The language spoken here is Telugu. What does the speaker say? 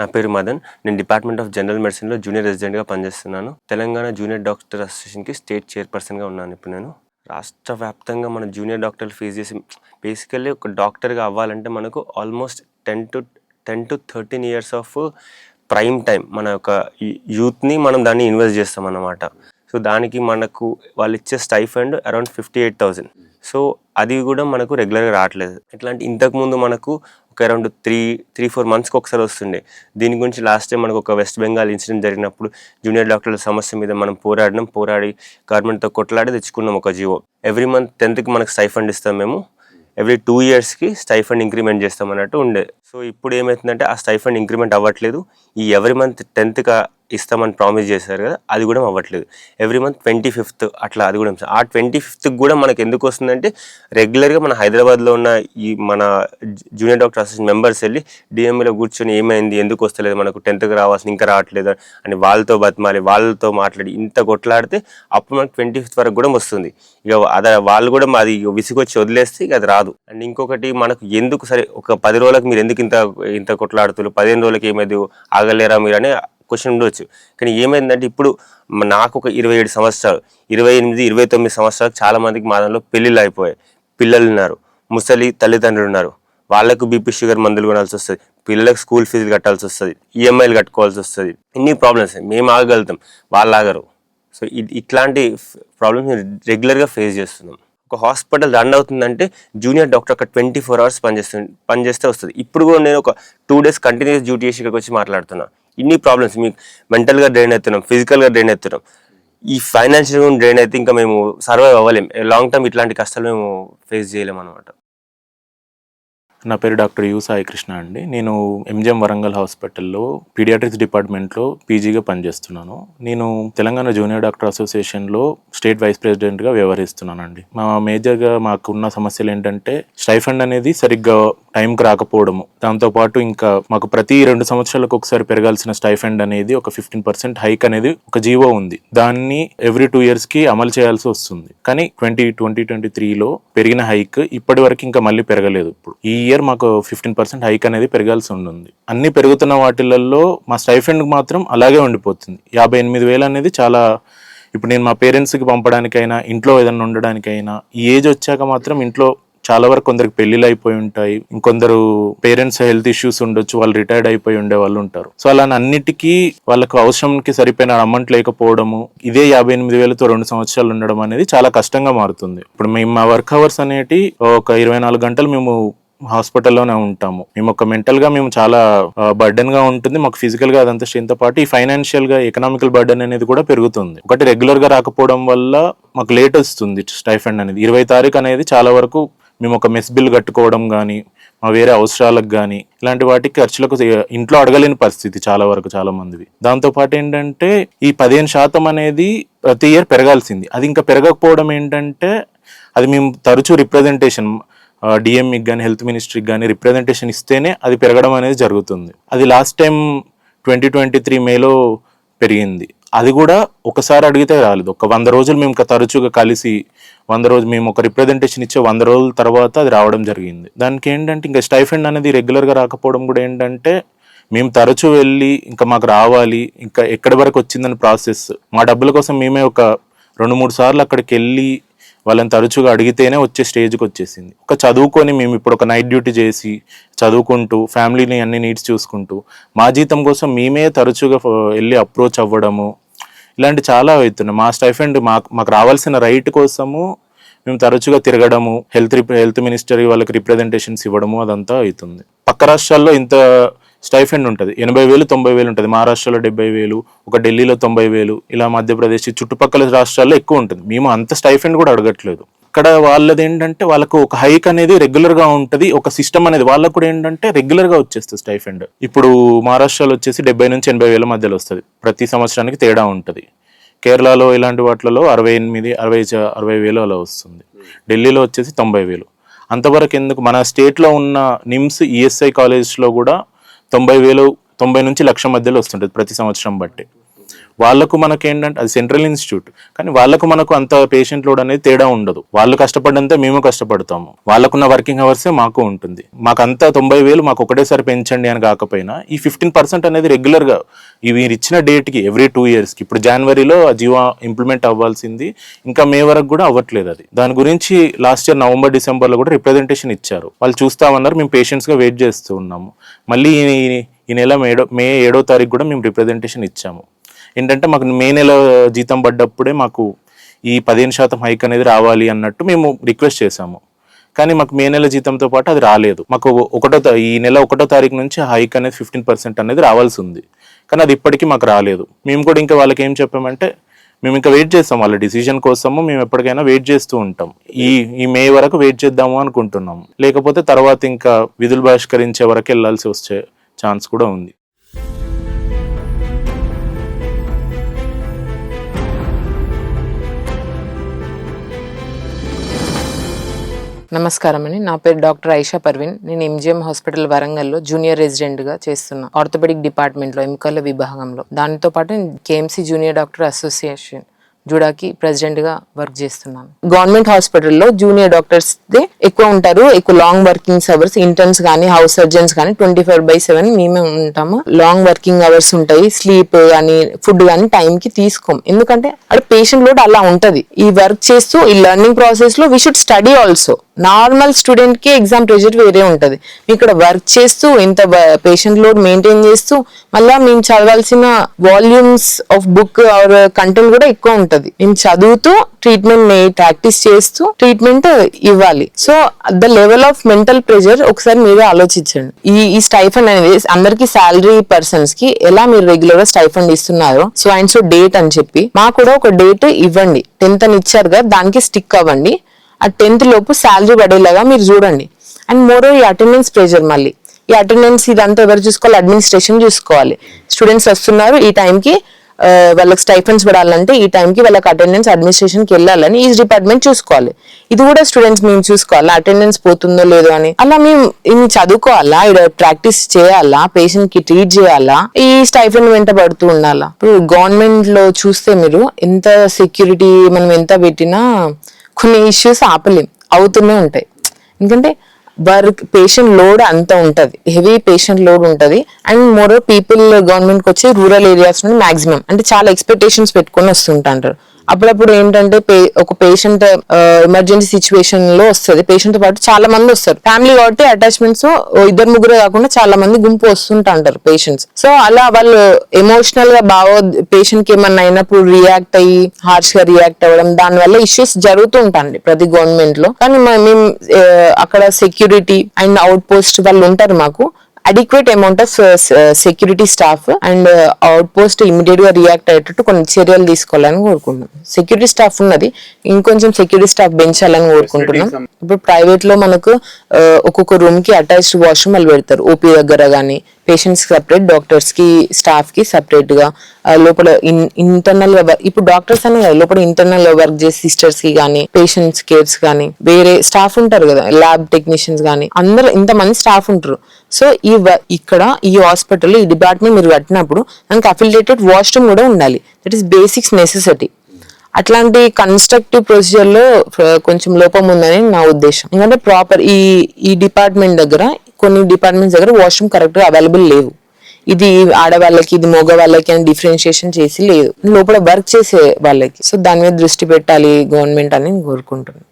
నా పేరు మదన్. నేను డిపార్ట్మెంట్ ఆఫ్ జనరల్ మెడిసిన్లో జూనియర్ రెసిడెంట్గా పనిచేస్తున్నాను. తెలంగాణ జూనియర్ డాక్టర్ అసోసియేషన్కి స్టేట్ చైర్పర్సన్గా ఉన్నాను ఇప్పుడు నేను. రాష్ట్ర వ్యాప్తంగా మన జూనియర్ డాక్టర్లు ఫేస్ చేసి బేసికల్లీ ఒక డాక్టర్గా అవ్వాలంటే మనకు almost ten to ten to thirteen years of prime time మన యొక్క యూత్ని మనం దాన్ని ఇన్వెస్ట్ చేస్తాం అన్నమాట. సో దానికి మనకు వాళ్ళు ఇచ్చే stipend around fifty eight thousand so అది కూడా మనకు రెగ్యులర్గా రావట్లేదు. ఇట్లాంటి ఇంతకుముందు మనకు ఒక అరౌండ్ త్రీ త్రీ ఫోర్ మంత్స్కి ఒకసారి వస్తుండే. దీని గురించి లాస్ట్ టైం మనకు ఒక వెస్ట్ బెంగాల్ ఇన్సిడెంట్ జరిగినప్పుడు జూనియర్ డాక్టర్ల సమస్య మీద మనం పోరాడినాం. పోరాడి గవర్నమెంట్తో కొట్లాడి తెచ్చుకున్నాం ఒక జీవో. ఎవ్రీ మంత్ టెన్త్కి మనకు స్టైఫండ్ ఇస్తాం మేము. ఎవ్రీ టూ ఇయర్స్కి స్టైఫండ్ ఇంక్రిమెంట్ చేస్తాం అన్నట్టు ఉండే. సో ఇప్పుడు ఏమవుతుందంటే ఆ స్టైఫండ్ ఇంక్రిమెంట్ అవ్వట్లేదు. ఈ ఎవ్రీ మంత్ టెన్త్కి ఇస్తామని ప్రామిస్ చేశారు కదా అది కూడా అవ్వట్లేదు. ఎవ్రీ మంత్ ట్వంటీ ఫిఫ్త్ అట్లా అది కూడా ఆ ట్వంటీ ఫిఫ్త్కి కూడా మనకు ఎందుకు వస్తుందంటే రెగ్యులర్గా మన హైదరాబాద్లో ఉన్న ఈ మన జూనియర్ డాక్టర్ అసోసియేషన్ మెంబర్స్ వెళ్ళి డిఎంఏలో కూర్చొని ఏమైంది ఎందుకు వస్తలేదు మనకు టెన్త్కి రావాల్సిన ఇంకా రావట్లేదు అని వాళ్ళతో బతిమాలి వాళ్ళతో మాట్లాడి ఇంత కొట్లాడితే అప్పుడు మనకు ట్వంటీ ఫిఫ్త్ వరకు కూడా వస్తుంది. ఇక అదే వాళ్ళు కూడా మాది విసుగొచ్చి విసిగొచ్చి వదిలేస్తే ఇక అది రాదు. అండ్ ఇంకొకటి మనకు ఎందుకు సరే ఒక పది రోజులకు మీరు ఎందుకు ఇంత ఇంత కొట్లాడుతున్నారు పదిహేను రోజులకి ఏమైంది ఆగలేరా మీరు అని క్వశ్చన్ ఉండవచ్చు కానీ ఏమైందంటే ఇప్పుడు నాకు ఒక ఇరవై ఏడు సంవత్సరాలు. ఇరవై ఎనిమిది ఇరవై తొమ్మిది సంవత్సరాలు చాలామందికి మా దానిలో పెళ్ళిళ్ళు అయిపోయాయి. పిల్లలు ఉన్నారు. ముసలి తల్లిదండ్రులు ఉన్నారు. వాళ్ళకు బీపీ షుగర్ మందులు కొనాల్సి వస్తుంది. పిల్లలకు స్కూల్ ఫీజులు కట్టాల్సి వస్తుంది. ఈఎంఐలు కట్టుకోవాల్సి వస్తుంది. ఇన్ని ప్రాబ్లమ్స్ మేము ఆగగలుగుతాం. వాళ్ళు ఆగరు. సో ఇట్లాంటి ప్రాబ్లమ్స్ రెగ్యులర్గా ఫేస్ చేస్తున్నాం. ఒక హాస్పిటల్ రన్ అవుతుందంటే జూనియర్ డాక్టర్ ఒక ట్వంటీ ఫోర్ అవర్స్ పనిచేస్తుంది పనిచేస్తే వస్తుంది. ఇప్పుడు కూడా నేను ఒక టూ డేస్ కంటిన్యూస్ డ్యూటీ చేసి ఇక్కడికి వచ్చి మాట్లాడుతున్నా. ఇన్ని ప్రాబ్లమ్స్ మీకు మెంటల్గా డ్రైన్ అవుతున్నాం ఫిజికల్గా డ్రైన్ అవుతున్నాం ఈ ఫైనాన్షియల్ డ్రైన్ అయితే ఇంకా మేము సర్వైవ్ అవ్వలేం. లాంగ్ టర్మ్ ఇట్లాంటి కష్టాలు మేము ఫేస్ చేయలేం అనమాట నా పేరు డాక్టర్ యు సాయి కృష్ణ అండి. నేను ఎంజిఎం వరంగల్ హాస్పిటల్లో పీడియాట్రిక్స్ డిపార్ట్మెంట్లో పీజీగా పనిచేస్తున్నాను. నేను తెలంగాణ జూనియర్ డాక్టర్ అసోసియేషన్లో స్టేట్ వైస్ ప్రెసిడెంట్గా వ్యవహరిస్తున్నానండి. మా మేజర్గా మాకున్న సమస్యలు ఏంటంటే స్టైఫండ్ అనేది సరిగ్గా టైంకి రాకపోవడము. దాంతోపాటు ఇంకా మాకు ప్రతి రెండు సంవత్సరాలకు ఒకసారి పెరగాల్సిన స్టైఫండ్ అనేది ఒక ఫిఫ్టీన్ పర్సెంట్ హైక్ అనేది ఒక జీవో ఉంది. దాన్ని ఎవ్రీ టూ ఇయర్స్కి అమలు చేయాల్సి వస్తుంది. కానీ ట్వంటీ ట్వంటీ ట్వంటీ త్రీలో పెరిగిన హైక్ ఇప్పటి వరకు ఇంకా మళ్ళీ పెరగలేదు ఇప్పుడు. ఈ ఇయర్ మాకు ఫిఫ్టీన్ పర్సెంట్ హైక్ అనేది పెరగాల్సి ఉంటుంది అన్ని పెరుగుతున్న వాటిలలో మా స్టైఫెండ్ మాత్రం అలాగే ఉండిపోతుంది. యాభై ఎనిమిది వేలు అనేది చాలా ఇప్పుడు నేను మా పేరెంట్స్కి పంపడానికైనా ఇంట్లో ఏదైనా ఉండడానికైనా ఈ ఏజ్ వచ్చాక మాత్రం ఇంట్లో చాలా వరకు కొందరికి పెళ్ళిళ్ళు అయిపోయి ఉంటాయి. ఇంకొందరు పేరెంట్స్ హెల్త్ ఇష్యూస్ ఉండొచ్చు వాళ్ళు రిటైర్డ్ అయిపోయి ఉండే వాళ్ళు ఉంటారు. సో అలా అన్నిటికీ వాళ్ళకు అవసరంకి సరిపోయిన అమౌంట్ లేకపోవడము ఇదే యాభై ఎనిమిది వేలతో రెండు సంవత్సరాలు ఉండడం అనేది చాలా కష్టంగా మారుతుంది. ఇప్పుడు మేము మా వర్క్ అవర్స్ అనేటి ఒక ఇరవై నాలుగు గంటలు మేము హాస్పిటల్లోనే ఉంటాము. మేము ఒక మెంటల్గా మేము చాలా బర్డెన్గా ఉంటుంది. మాకు ఫిజికల్గా అదంతా స్ట్రెంత్ పాటు ఈ ఫైనాన్షియల్గా ఎకనామికల్ బర్డెన్ అనేది కూడా పెరుగుతుంది. ఒకటి రెగ్యులర్గా రాకపోవడం వల్ల మాకు లేట్ వస్తుంది స్టైఫండ్ అనేది. ఇరవై తారీఖు అనేది చాలా వరకు మేము ఒక మెస్ బిల్ కట్టుకోవడం కానీ మా వేరే అవసరాలకు కానీ ఇలాంటి వాటికి ఖర్చులకు ఇంట్లో అడగలేని పరిస్థితి చాలా వరకు చాలా మందివి దాంతో పాటు ఏంటంటే ఈ పదిహేను శాతం అనేది ప్రతి ఇయర్ పెరగాల్సింది. అది ఇంకా పెరగకపోవడం ఏంటంటే అది మేము తరచూ రిప్రజెంటేషన్ డిఎంఈకి కానీ హెల్త్ మినిస్ట్రీకి కానీ రిప్రజెంటేషన్ ఇస్తేనే అది పెరగడం అనేది జరుగుతుంది. అది last time twenty twenty three మేలో పెరిగింది. అది కూడా ఒకసారి అడిగితే రాలేదు. ఒక వంద రోజులు మేము ఇంకా తరచుగా కలిసి వంద రోజు మేము ఒక రిప్రజెంటేషన్ ఇచ్చే వంద రోజుల తర్వాత అది రావడం జరిగింది. దానికి ఏంటంటే ఇంకా స్టైఫెండ్ అనేది రెగ్యులర్గా రాకపోవడం కూడా ఏంటంటే మేము తరచూ వెళ్ళి ఇంకా మాకు రావాలి ఇంకా ఎక్కడి వరకు వచ్చిందని ప్రాసెస్ మా డబ్బుల కోసం మేమే ఒక రెండు మూడు సార్లు అక్కడికి వెళ్ళి వాళ్ళని తరచుగా అడిగితేనే వచ్చే స్టేజ్కి వచ్చేసింది. ఒక చదువుకొని మేము ఇప్పుడు ఒక నైట్ డ్యూటీ చేసి చదువుకుంటూ ఫ్యామిలీని అన్ని నీడ్స్ చూసుకుంటూ మా జీతం కోసం మేమే తరచుగా వెళ్ళి అప్రోచ్ అవ్వడము ఇలాంటి చాలా అవుతున్నాయి. మా స్టైఫెండ్ మాకు మాకు రావాల్సిన రైట్ కోసము మేము తరచుగా తిరగడము హెల్త్ రిప్ హెల్త్ మినిస్టర్ వాళ్ళకి రిప్రజెంటేషన్స్ ఇవ్వడము అదంతా అవుతుంది. పక్క రాష్ట్రాల్లో ఇంత స్టైఫెండ్ ఉంటుంది. ఎనభై వేలు తొంభై వేలు ఉంటుంది. మహారాష్ట్రలో డెబ్బై వేలు ఒక ఢిల్లీలో తొంభై వేలు ఇలా మధ్యప్రదేశ్ చుట్టుపక్కల రాష్ట్రాల్లో ఎక్కువ ఉంటుంది. మేము అంత స్టైఫెండ్ కూడా అడగట్లేదు. అక్కడ వాళ్ళది ఏంటంటే వాళ్ళకు ఒక హైక్ అనేది రెగ్యులర్గా ఉంటుంది. ఒక సిస్టమ్ అనేది వాళ్ళకు కూడా ఏంటంటే రెగ్యులర్గా వచ్చేస్తుంది స్టైఫెండ్. ఇప్పుడు మహారాష్ట్రలో వచ్చేసి డెబ్బై నుంచి ఎనభై వేల మధ్యలో వస్తుంది. ప్రతి సంవత్సరానికి తేడా ఉంటుంది. కేరళలో ఇలాంటి వాటిలలో అరవై ఎనిమిది అరవై అరవై వేలు అలా వస్తుంది. ఢిల్లీలో వచ్చేసి తొంభై వేలు అంతవరకు ఎందుకు? మన స్టేట్లో ఉన్న నిమ్స్ ఈఎస్ఐ కాలేజ్లో కూడా తొంభై వేలు తొంభై నుంచి లక్ష మధ్యలో వస్తుంటుంది ప్రతి సంవత్సరం బట్టి. వాళ్ళకు మనకి ఏంటంటే అది సెంట్రల్ ఇన్స్టిట్యూట్. కానీ వాళ్ళకు మనకు అంత పేషెంట్ లోడ్ అనేది తేడా ఉండదు. వాళ్ళు కష్టపడంతే మేము కష్టపడతాము. వాళ్ళకున్న వర్కింగ్ అవర్సే మాకు ఉంటుంది. మాకు అంతా తొంభై వేలు మాకు ఒకటేసారి పెంచండి అని కాకపోయినా ఈ ఫిఫ్టీన్ పర్సెంట్ అనేది రెగ్యులర్గా మీరు ఇచ్చిన డేట్కి ఎవ్రీ టూ ఇయర్స్కి ఇప్పుడు జనవరిలో జీవో ఇంప్లిమెంట్ అవ్వాల్సింది ఇంకా మే వరకు కూడా అవ్వట్లేదు అది. దాని గురించి లాస్ట్ ఇయర్ నవంబర్ డిసెంబర్లో కూడా రిప్రజెంటేషన్ ఇచ్చారు. వాళ్ళు చూస్తామన్నారు మేము పేషెంట్స్గా వెయిట్ చేస్తూ ఉన్నాము. మళ్ళీ ఈ నెల మేడో మే ఏడో తారీఖు కూడా మేము రిప్రజెంటేషన్ ఇచ్చాము. ఏంటంటే మాకు మే నెల జీతం పడ్డప్పుడే మాకు ఈ పదిహేను శాతం హైక్ అనేది రావాలి అన్నట్టు మేము రిక్వెస్ట్ చేశాము. కానీ మాకు మే నెల జీతంతో పాటు అది రాలేదు. మాకు ఒకటో ఈ నెల ఒకటో తారీఖు నుంచి హైక్ అనేది ఫిఫ్టీన్ పర్సెంట్ అనేది రావాల్సి ఉంది. కానీ అది ఇప్పటికీ మాకు రాలేదు. మేము కూడా ఇంకా వాళ్ళకి ఏం చెప్పామంటే మేము ఇంకా వెయిట్ చేస్తాం వాళ్ళ డిసిజన్ కోసము మేము ఎప్పటికైనా వెయిట్ చేస్తూ ఉంటాం. ఈ ఈ మే వరకు వెయిట్ చేద్దాము అనుకుంటున్నాం లేకపోతే తర్వాత ఇంకా విధులు బహిష్కరించే వరకు వెళ్ళాల్సి వచ్చే ఛాన్స్ కూడా ఉంది. నమస్కారం అండి నా పేరు డాక్టర్ ఐషా పర్వీన్. నేను ఎంజిఎం హాస్పిటల్ వరంగల్లో జూనియర్ రెసిడెంట్గా చేస్తున్నా. ఆర్థోపెడిక్ డిపార్ట్మెంట్లో విభాగంలో. దానితో పాటు K M C junior doctor association జుడాకి ప్రెసిడెంట్గా వర్క్ చేస్తున్నాను. గవర్నమెంట్ హాస్పిటల్లో జూనియర్ డాక్టర్స్ ఎక్కువ ఉంటారు. ఎక్కువ లాంగ్ వర్కింగ్ అవర్స్ ఇంటర్న్స్ కానీ హౌస్ సర్జన్స్ కానీ ట్వంటీ ఫోర్ బై సెవెన్ మేమే ఉంటాము. లాంగ్ వర్కింగ్ అవర్స్ ఉంటాయి. స్లీప్ కానీ ఫుడ్ కానీ టైం కి తీసుకోం. ఎందుకంటే అక్కడ పేషెంట్ లోడ్ అలా ఉంటది. ఈ వర్క్ చేస్తూ ఈ లెర్నింగ్ ప్రాసెస్లో we should study also normal స్టూడెంట్కి ఎగ్జామ్ ప్రెజర్ వేరే ఉంటుంది. ఇక్కడ వర్క్ చేస్తూ ఇంత పేషెంట్ లోడ్ మెయింటైన్ చేస్తూ మళ్ళీ మేము చదవాల్సిన volumes of book or content కూడా ఎక్కువ ఉంటుంది. మేము చదువుతూ ట్రీట్మెంట్ ప్రాక్టీస్ చేస్తూ ట్రీట్మెంట్ ఇవ్వాలి. So the level of mental pressure ఒకసారి మీరే ఆలోచించండి. ఈ ఈ స్టైఫండ్ అనేది అందరికి శాలరీ పర్సన్స్కి ఎలా మీరు రెగ్యులర్గా స్టైఫండ్ ఇస్తున్నారో సో అండ్ సో డేట్ అని చెప్పి మాకు కూడా ఒక డేట్ ఇవ్వండి. టెన్త్ అని ఇచ్చారు కదా దానికి స్టిక్ అవ్వండి. ఆ టెన్త్ లోపు శాలరీ పడేలాగా మీరు చూడండి. అండ్ మోరో ఈ అటెండెన్స్ ప్రెజర్ మళ్ళీ. ఈ అటెండెన్స్ ఇదంతా ఎవరు చూసుకోవాలి? అడ్మినిస్ట్రేషన్ చూసుకోవాలి. స్టూడెంట్స్ వస్తున్నారు ఈ టైంకి వాళ్ళకి స్టైఫెన్స్ పడాలంటే ఈ టైంకి వాళ్ళకి అటెండెన్స్ అడ్మినిస్ట్రేషన్కి వెళ్ళాలని ఈ డిపార్ట్మెంట్ చూసుకోవాలి. ఇది కూడా స్టూడెంట్స్ మేము చూసుకోవాలా? అటెండెన్స్ పోతుందో లేదో అని. అలా మేము ఇన్ని చదువుకోవాలా? ఇక్కడ ప్రాక్టీస్ చేయాలా? పేషెంట్కి ట్రీట్ చేయాలా? ఈ స్టైఫండ్ వెంట పడుతూ ఉండాలా? ఇప్పుడు గవర్నమెంట్లో చూస్తే మీరు ఎంత సెక్యూరిటీ మనం ఎంత పెట్టినా కొన్ని ఇష్యూస్ ఆపలేం. అవుతూనే ఉంటాయి. ఎందుకంటే వర్క్ పేషెంట్ లోడ్ అంత ఉంటుంది. హెవీ పేషెంట్ లోడ్ ఉంటుంది. అండ్ మోర్ పీపుల్ గవర్నమెంట్కి వచ్చి రూరల్ ఏరియాస్ నుండి మాక్సిమం అంటే చాలా ఎక్స్పెక్టేషన్స్ పెట్టుకొని వస్తుంటారు అప్పుడప్పుడు ఏంటంటే పే- ఒక పేషెంట్ ఎమర్జెన్సీ సిచ్యువేషన్లో వస్తుంది. పేషెంట్తో పాటు చాలా మంది వస్తారు. ఫ్యామిలీ కాబట్టి అటాచ్మెంట్స్ ఇద్దరు ముగ్గురు కాకుండా చాలా మంది గుంపు వస్తుంటారు పేషెంట్స్ సో అలా వాళ్ళు ఎమోషనల్గా బాగా పేషెంట్కి ఏమన్నా అయినప్పుడు రియాక్ట్ అయ్యి హార్ష్గా రియాక్ట్ అవ్వడం దాని వల్ల ఇష్యూస్ జరుగుతూ ఉంటాయండి ప్రతి గవర్నమెంట్లో. కానీ మేము అక్కడ సెక్యూరిటీ అండ్ అవుట్ పోస్ట్ వాళ్ళు ఉంటారు మాకు. Adequate amount of security staff and out post ఇమీడియట్గా రియాక్ట్ అయ్యేటట్టు కొన్ని చర్యలు తీసుకోవాలని కోరుకుంటున్నాం. సెక్యూరిటీ స్టాఫ్ ఉన్నది ఇంకొంచెం సెక్యూరిటీ స్టాఫ్ పెంచాలని కోరుకుంటున్నాం. ఇప్పుడు ప్రైవేట్లో మనకు ఆ, ఒక్కొక్క రూమ్కి అటాచ్డ్ వాష్రూమ్ వాళ్ళు పెడతారు ఓపీ దగ్గర గానీ పేషెంట్స్ సపరేట్ డాక్టర్స్కి స్టాఫ్కి సపరేట్గా లోపల ఇంటర్నల్గా ఇప్పుడు డాక్టర్స్ అనే కాదు, లోపల ఇంటర్నల్గా వర్క్ చేసే సిస్టర్స్కి గానీ పేషెంట్స్ కేర్స్ గానీ వేరే స్టాఫ్ ఉంటారు కదా ల్యాబ్ టెక్నీషియన్స్ గానీ అందరూ ఇంతమంది స్టాఫ్ ఉంటారు. సో ఈ వ- ఇక్కడ ఈ హాస్పిటల్ ఈ డిపార్ట్మెంట్ మీరు కట్టినప్పుడు దానికి అఫిలియేటెడ్ వాష్రూమ్ కూడా ఉండాలి. దట్ ఈస్ బేసిక్స్ నెసెసిటీ అట్లాంటి కన్స్ట్రక్టివ్ ప్రొసీజర్లో కొంచెం లోపం ఉందని నా ఉద్దేశం. ఎందుకంటే ప్రాపర్ ఈ ఈ డిపార్ట్మెంట్ దగ్గర కొన్ని డిపార్ట్మెంట్స్ దగ్గర వాష్రూమ్ కరెక్ట్గా అవైలబుల్ లేవు. ఇది ఆడవాళ్ళకి ఇది మగవాళ్ళకి అని డిఫరెన్షియేషన్ చేసి లేదు. లోపల వర్క్ చేసే వాళ్ళకి. సో దాని మీద దృష్టి పెట్టాలి గవర్నమెంట్ అని కోరుకుంటున్నాను.